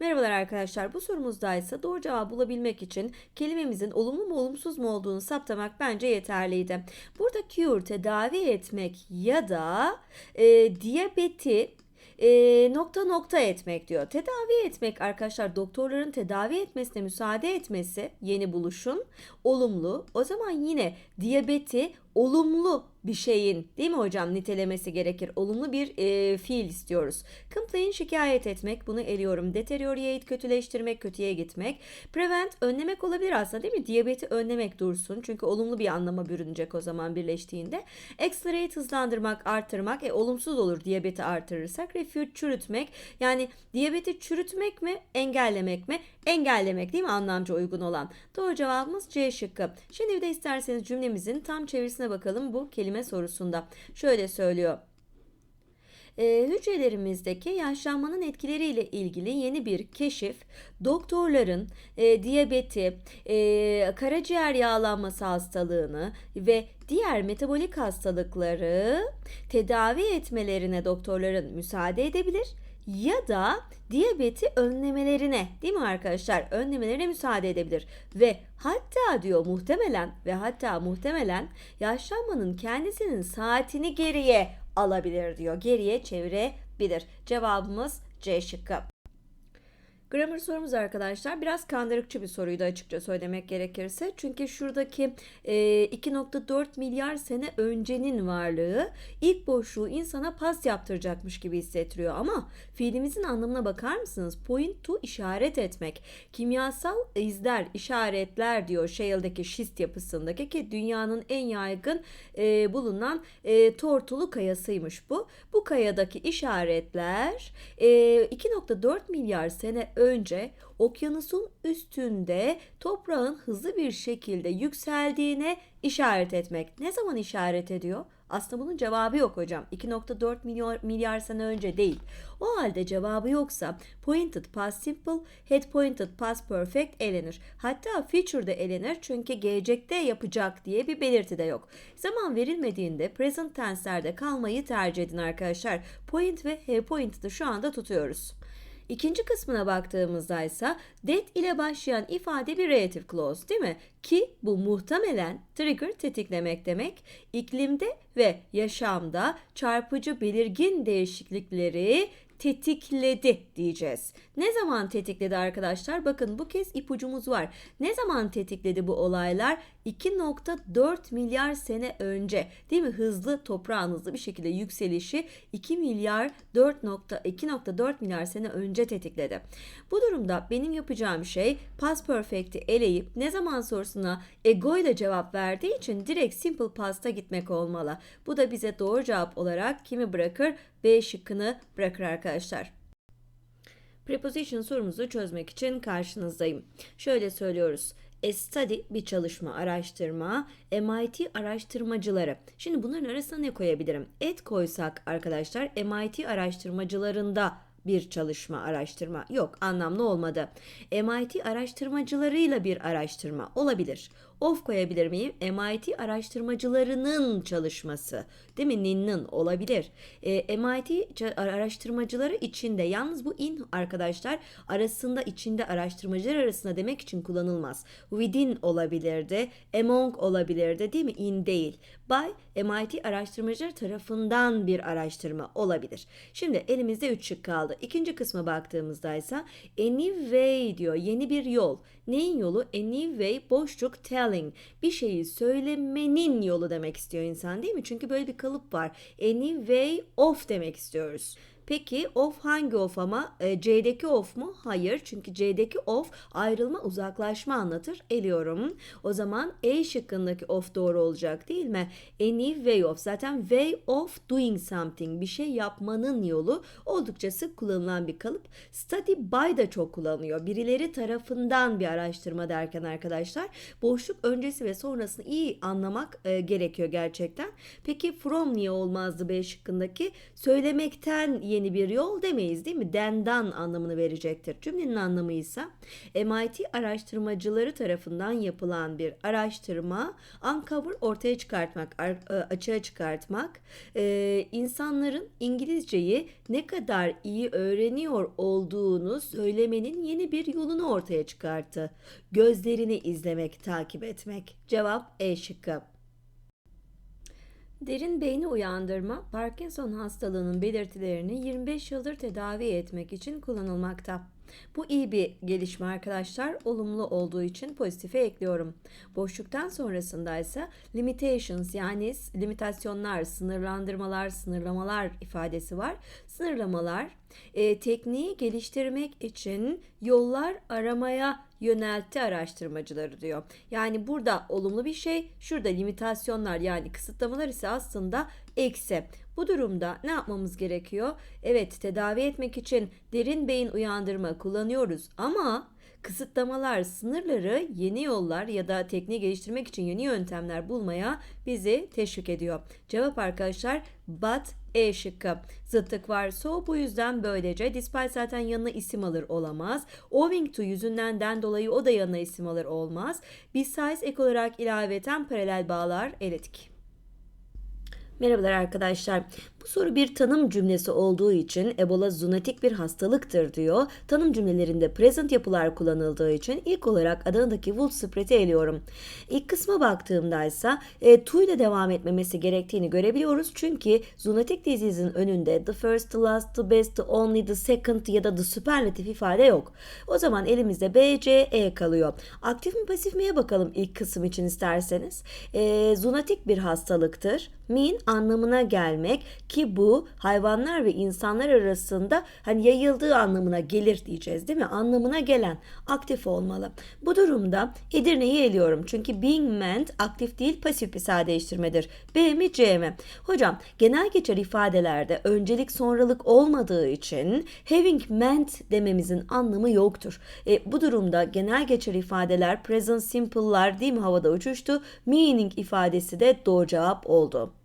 Merhabalar arkadaşlar. Bu sorumuzda ise doğru cevabı bulabilmek için kelimemizin olumlu mu olumsuz mu olduğunu saptamak bence yeterliydi. Burada cure tedavi etmek ya da e, diyabeti e, nokta nokta etmek diyor. Tedavi etmek arkadaşlar doktorların tedavi etmesine müsaade etmesi yeni buluşun olumlu. O zaman yine diyabeti olumlu bir şeyin değil mi hocam nitelemesi gerekir. Olumlu bir e, fiil istiyoruz. Complain şikayet etmek bunu eliyorum. Deteriorate kötüleştirmek kötüye gitmek. Prevent önlemek olabilir aslında değil mi? Diyabeti önlemek dursun. Çünkü olumlu bir anlama bürünecek o zaman birleştiğinde. Accelerate hızlandırmak artırmak. E, olumsuz olur diyabeti artırırsak. Refute çürütmek. Yani diyabeti çürütmek mi engellemek mi? Engellemek değil mi anlamca uygun olan? Doğru cevabımız C şıkkı. Şimdi bir de isterseniz cümlemizin tam çevirisine bakalım bu kelime sorusunda. Şöyle söylüyor. E, hücrelerimizdeki yaşlanmanın etkileriyle ilgili yeni bir keşif, doktorların e, diyabeti, e, karaciğer yağlanması hastalığını ve diğer metabolik hastalıkları tedavi etmelerine doktorların müsaade edebilir ya da diyabeti önlemelerine değil mi arkadaşlar? Önlemelerine müsaade edebilir. Ve hatta diyor muhtemelen ve hatta muhtemelen yaşlanmanın kendisinin saatini geriye alabilir diyor. Geriye çevirebilir. Cevabımız C şıkkı. Grammar sorumuz arkadaşlar biraz kandırıkçı bir soruydu açıkça söylemek gerekirse. Çünkü şuradaki e, 2.4 milyar sene öncenin varlığı ilk boşluğu insana pas yaptıracakmış gibi hissettiriyor. Ama fiilimizin anlamına bakar mısınız? Point to işaret etmek. Kimyasal izler, işaretler diyor Shale'deki şist yapısındaki ki dünyanın en yaygın e, bulunan e, tortulu kayasıymış bu. Bu kayadaki işaretler e, 2.4 milyar sene önce okyanusun üstünde toprağın hızlı bir şekilde yükseldiğine işaret etmek. Ne zaman işaret ediyor? Aslında bunun cevabı yok hocam. 2.4 milyar, milyar sene önce değil. O halde cevabı yoksa pointed past simple, had pointed past perfect elenir. Hatta future de elenir çünkü gelecekte yapacak diye bir belirti de yok. Zaman verilmediğinde present tense'lerde kalmayı tercih edin arkadaşlar. Point ve have pointed'ı şu anda tutuyoruz. İkinci kısmına baktığımızda ise that ile başlayan ifade bir relative clause değil mi? Ki bu muhtemelen trigger tetiklemek demek. İklimde ve yaşamda çarpıcı belirgin değişiklikleri tetikledi diyeceğiz. Ne zaman tetikledi arkadaşlar? Bakın bu kez ipucumuz var. Ne zaman tetikledi bu olaylar? 2.4 milyar sene önce değil mi? Hızlı toprağın hızlı bir şekilde yükselişi 2 milyar 4.2.4 milyar sene önce tetikledi. Bu durumda benim yapacağım şey past perfect'i eleyip ne zaman sorusuna ego ile cevap verdiği için direkt simple past'a gitmek olmalı. Bu da bize doğru cevap olarak kimi bırakır? B şıkkını bırakır arkadaşlar. Preposition sorumuzu çözmek için karşınızdayım. Şöyle söylüyoruz. A study bir çalışma, araştırma, MIT araştırmacıları. Şimdi bunların arasına ne koyabilirim? Et koysak arkadaşlar MIT araştırmacılarında bir çalışma, araştırma. Yok, anlamlı olmadı. MIT araştırmacılarıyla bir araştırma olabilir. Of koyabilir miyim? MIT araştırmacılarının çalışması. Değil mi? Nin'nin olabilir. E, MIT araştırmacıları içinde. Yalnız bu in arkadaşlar arasında içinde araştırmacılar arasında demek için kullanılmaz. Within olabilirdi. Among olabilirdi değil mi? In değil. By MIT araştırmacılar tarafından bir araştırma olabilir. Şimdi elimizde 3 şık kaldı. İkinci kısma baktığımızda ise a new way diyor. Yeni bir yol. Neyin yolu? A new way boşluk telling. Bir şeyi söylemenin yolu demek istiyor insan değil mi? Çünkü böyle bir kalıp var. A new way of demek istiyoruz. Peki of hangi of ama? E, C'deki of mu? Hayır. Çünkü C'deki of ayrılma, uzaklaşma anlatır. Eliyorum. O zaman A şıkkındaki of doğru olacak değil mi? Any way of. Zaten way of doing something. Bir şey yapmanın yolu. Oldukça sık kullanılan bir kalıp. Study by da çok kullanılıyor. Birileri tarafından bir araştırma derken arkadaşlar boşluk öncesi ve sonrasını iyi anlamak e, gerekiyor gerçekten. Peki from niye olmazdı B şıkkındaki? Söylemekten yeni yeni bir yol demeyiz değil mi? Dendan anlamını verecektir. Cümlenin anlamı ise MIT araştırmacıları tarafından yapılan bir araştırma, uncover ortaya çıkartmak, ar- e, açığa çıkartmak, e, insanların İngilizceyi ne kadar iyi öğreniyor olduğunu söylemenin yeni bir yolunu ortaya çıkarttı. Gözlerini izlemek, takip etmek. Cevap E şıkkı. Derin beyni uyandırma, Parkinson hastalığının belirtilerini 25 yıldır tedavi etmek için kullanılmakta. Bu iyi bir gelişme arkadaşlar. Olumlu olduğu için pozitife ekliyorum. Boşluktan sonrasında ise limitations yani limitasyonlar, sınırlandırmalar, sınırlamalar ifadesi var. Sınırlamalar e, tekniği geliştirmek için yollar aramaya yöneltti araştırmacıları diyor. Yani burada olumlu bir şey, şurada limitasyonlar yani kısıtlamalar ise aslında eksi. Bu durumda ne yapmamız gerekiyor? Evet, tedavi etmek için derin beyin uyandırma kullanıyoruz ama kısıtlamalar, sınırları yeni yollar ya da tekniği geliştirmek için yeni yöntemler bulmaya bizi teşvik ediyor. Cevap arkadaşlar but E şıkkı. Zıttık var. So bu yüzden böylece. Despite zaten yanına isim alır olamaz. Owing to yüzünden den dolayı o da yanına isim alır olmaz. Besides ek olarak ilaveten paralel bağlar eledik. Merhabalar arkadaşlar. Bu soru bir tanım cümlesi olduğu için Ebola zoonotik bir hastalıktır diyor. Tanım cümlelerinde present yapılar kullanıldığı için ilk olarak Adana'daki wool spread'i eliyorum. İlk kısma baktığımda ise e, to ile devam etmemesi gerektiğini görebiliyoruz. Çünkü zoonotik disease'in önünde the first, the last, the best, the only, the second ya da the superlatif ifade yok. O zaman elimizde B, C, E kalıyor. Aktif mi pasif miye bakalım ilk kısım için isterseniz. E, zoonotik bir hastalıktır. Mean anlamına gelmek ki bu hayvanlar ve insanlar arasında hani yayıldığı anlamına gelir diyeceğiz değil mi? Anlamına gelen aktif olmalı. Bu durumda Edirne'yi eliyorum. Çünkü being meant aktif değil pasif bir sadeleştirmedir. B mi C mi? Hocam genel geçer ifadelerde öncelik sonralık olmadığı için having meant dememizin anlamı yoktur. E, bu durumda genel geçer ifadeler present simple'lar değil mi havada uçuştu? Meaning ifadesi de doğru cevap oldu.